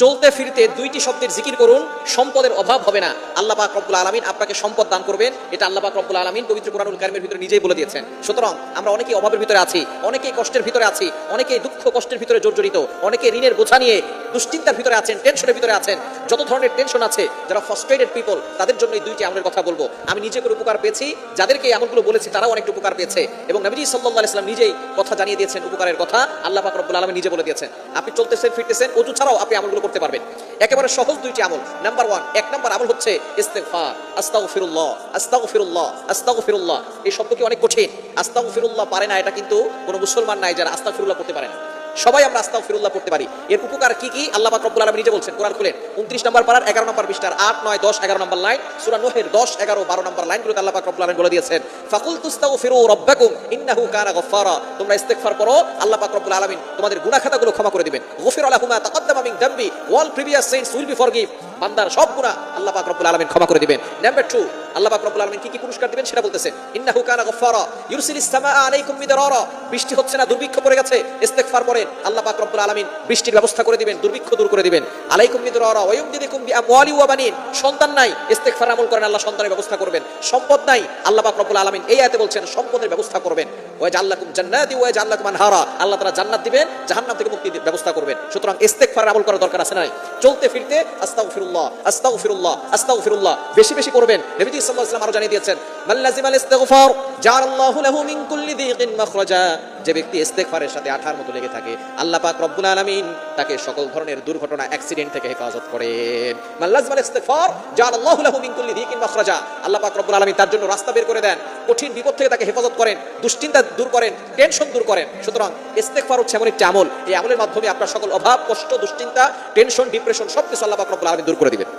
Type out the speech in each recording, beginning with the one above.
চলতে ফিরতে দুইটি শব্দের জিকির করুন, সম্পদের অভাব হবে না। আল্লাহ পাক রব্বুল আলমিন আপনাকে সম্পদ দান করবেন। এটা আল্লাহ পাক রব্বুল আলমিন পবিত্র কোরআনুল কারিমের ভিতরে নিজেই বলে দিয়েছেন। সুতরাং আমরা অনেকেই অভাবের ভিতরে আছি, অনেকেই কষ্টের ভিতরে আছি, অনেকেই দুঃখ কষ্টের ভিতরে জর্জরিত অনেকে ঋণের বোঝা নিয়ে দুশ্চিন্তার ভিতরে আছেন টেনশনের ভিতরে আছেন। যত ধরনের টেনশন আছে, যারা ফ্রাস্ট্রেটেড পিপল তাদের জন্য এই দুইটি আমলের কথা বলব। আমি নিজে করে উপকার পেয়েছি, যাদেরকে এই আমলগুলো বলেছি, তারাও অনেকটা উপকার পেয়েছে। এবং নবীজি সাল্লাল্লাহু আলাইহি সাল্লাম নিজেই কথা জানিয়ে দিয়েছেন উপকারের কথা। আল্লাহ পাক রব্বুল আলামিন নিজে বলে দিয়েছেন। আপনি চলতেছেন, ফিরতেছেন, অজু ছাড়াও আপনি আমলগুলো করতে পারবেন। একেবারে সহজ দুইটি আমল। নাম্বার ওয়ান এক নাম্বার আমল হচ্ছে ইস্তেফার আস্তাউ ফিরুল্লাহ আস্তাউ ফিরুল্লাহ আস্তাউ ফিরুল্লাহ এই শব্দ কি অনেক কঠিন? আস্তাউ ফিরুল্লাহ পারে না, এটা কিন্তু কোনো মুসলমান নাই যারা আস্তাউ ফিরুল্লাহ করতে পারে না। সবাই আমরা আস্তাও ফিরুল্লাহ পড়তে পারি। এর উপকার কি কি? আল্লাহ পাক রব্বুল আলামিন নিজে বলছেন, কোরআন খুলেন। 29 নম্বর পারার 11 নম্বর পৃষ্ঠার 8 9 10 11 নম্বর লাইন, সূরা নূহের 10 11 12 নম্বর লাইনগুলোতে আল্লাহ পাক রব্বুল আলামিন বলে দিয়েছেন, ফাকুল তুস্তাগফিরু রাব্বাকুম, ইন্নাহু কানা গফফারা। তোমরা ইস্তেগফার করো আল্লাহ পাক রব্বুল আলামিন তোমাদের গুনাহ খাতাগুলো ক্ষমা করে দিবেন। গফির আলাহুমা তাকাদ্দামা মিন দামবি, all previous sins will be forgive. বান্দার সব গুনাহ আল্লাহ পাক রব্বুল আলামিন ক্ষমা করে দিবেন। নাম্বার 2 আল্লাহ পাক রব্বুল আলামিন কি কি পুরস্কার দিবেন সেটা বলতেছেন ইন্নাহু কানা গফফারা, ইউরসিলিস সামাআ আলাইকুম মিদরারা। বৃষ্টি হচ্ছে না, দুর্ভিক্ষ পড়ে গেছে, ইস্তেগফার করেন আল্লাহ পাক রব্বুল আলামিন বৃষ্টির ব্যবস্থা করে দিবেন, দুর্ভিক্ষ দূর করে দিবেন। আলাইকুম মিদরারা, ওয়া ইউমদিদুকুম বিআমওয়ালি ওয়া বানিন। সন্তান নাই, ইস্তেগফার আমল করেন, আল্লাহ সন্তানের ব্যবস্থা করবেন। সম্পদ নাই, আল্লাহ পাক রব্বুল আলামিন এই আয়াতে বলছেন, সম্পদের ব্যবস্থা করবেন। ওয়া জাল্লাকুম জান্নাতি ওয়া জাল্লাকুম আনহারা। আল্লাহ তাআলা জান্নাত দিবেন, জাহান্নাম থেকে মুক্তির ব্যবস্থা করবেন। সুতরাং ইস্তেগফার আমল করার দরকার আছে নাই। চলতে ফিরতে আস্তাগফিরুল্লাহ। আস্তাগফিরুল্লাহ আস্তাগফিরুল্লাহ বেশি বেশি করবেন। নবীজি সাল্লাল্লাহু আলাইহি ওয়াসাল্লাম আরও জানিয়ে দিয়েছেন মাল্লাজিমাল ইস্তিগফার যে ব্যক্তি ইস্তেগফারের সাথে আঠার মতো লেগে থাকে, আল্লাহ পাক রব্বুল আলামিন তাকে সকল ধরনের দুর্ঘটনা অ্যাক্সিডেন্ট থেকে হেফাজত করেন মাল্লাজিমাল মিন কুল্লি দিকিন আল্লাহ পাক রব্বুল আলামিন তার জন্য রাস্তা বের করে দেন, কঠিন বিপদ থেকে তাকে হেফাজত করেন, দুশ্চিন্তা দূর করেন টেনশন দূর করেন। সুতরাং ইস্তেগফার হচ্ছে এমন একটি আমল, এই আমলের মাধ্যমে আপনার সকল অভাব, কষ্ট, দুশ্চিন্তা টেনশন ডিপ্রেশন সব কিছু আল্লাহ পাক রব্বুল আলামিন দূর করে দিবেন।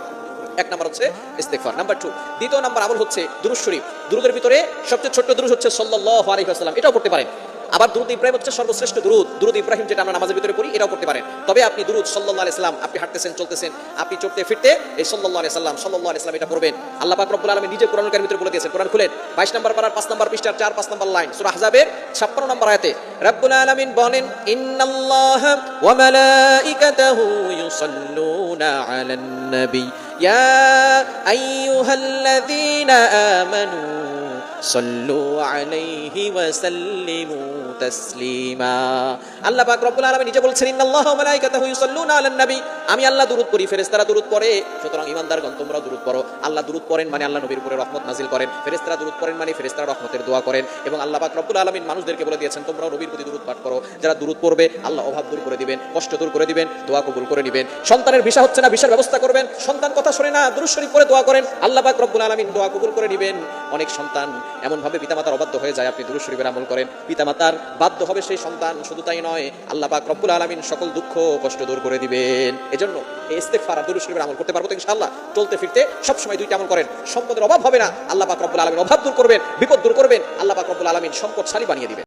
এক নাম্বার হচ্ছে ইস্তেগফার। নাম্বার টু দ্বিতীয় নাম্বার আমল হচ্ছে দুরুদ শরীফ। দুরুদের ভিতরে সবচেয়ে ছোট্ট দুরুদ হচ্ছে সাল্লাল্লাহু আলাইহি ওয়াসাল্লাম। এটাও পড়তে পারেন। আবার দুরুদ ইব্রাহিম হচ্ছে সর্বশ্রেষ্ঠ দুরুদ। দুরুদ ইব্রাহিম যেটা আমরা নামাজের ভিতরে পড়ি এটাও পড়তে পারেন। তবে আপনি দুরুদ সাল্লাল্লাহু আলাইহি সাল্লাম আপনি হাঁটতেছেন, চলতেছেন, আপনি চড়তে ফিরতে এই আলাইহি সাল্লাম সাল্লাল্লাহু আলাইহি সাল্লাম এটা পড়বেন। আল্লাহ পাক রব্বুল আলামিন নিজে কোরআনের কারিমের ভিতরে বলে দিয়েছেন, কোরআন খুলেন। 22 নম্বর পারার 5 নম্বর পৃষ্ঠার 4 5 নম্বর লাইন, সূরা আহজাবের 56 নম্বর আয়াতে, রব্বুল আলামিন বলেন, ইন্নাল্লাহা ওয়া মালাইকাতাহু ইউসাল্লুনা আলান নবী يا أيها الذين آمنوا সাল্লু আলাইহি আমি আল্লাহ দুরূদ পড়ি, ফেরেশতারা দুরূদ তোমরা আল্লাহ দুরূদ পড়েন মানে আল্লাহ নবীর উপরে রহমত নাজিল করেন। ফেরেশতারা মানে ফেরেশতারা রহমতের দোয়া করেন। এবং আল্লাহ পাক রব্বুল মানুষদেরকে বলে দিয়েছেন, তোমরাও নবীর প্রতি দুরূদ পাঠ করো। যারা দুরূদ পড়বে, আল্লাহ অভাব দূর করে দিবেন, কষ্ট দূর করে দিবেন, দোয়া কবুল করে দিবেন সন্তানের ভিসা হচ্ছে না, ভিসার ব্যবস্থা করবেন। সন্তান কথা শুনে না, দুরূদ শরীফ পড়ে দোয়া করেন। আল্লাহ পাক রব্বুল আলামিন দোয়া কবুল করে দিবেন অনেক সন্তান এমন ভাবে পিতামাতার অবাধ্য হয়ে যায়, আপনি দূর শরীফের আমল করেন। পিতামাতার বাধ্য হবে সেই সন্তান, শুধু তাই নয়, আল্লাহ পাক রব্বুল আলমিন সকল দুঃখ কষ্ট দূর করে দিবেন। এজন্য এই ইস্তেগফার আর দুরূদ শরীফের আমল করতে পারব তো ইনশাআল্লাহ। চলতে ফিরতে সবসময় দুইটা আমল করেন। সম্পদের অভাব হবে না, আল্লাহ পাক রব্বুল আলামিন অভাব দূর করবেন, বিপদ দূর করবেন, আল্লাহ পাক রব্বুল সম্পদ সম্পদশালী বানিয়ে দিবেন।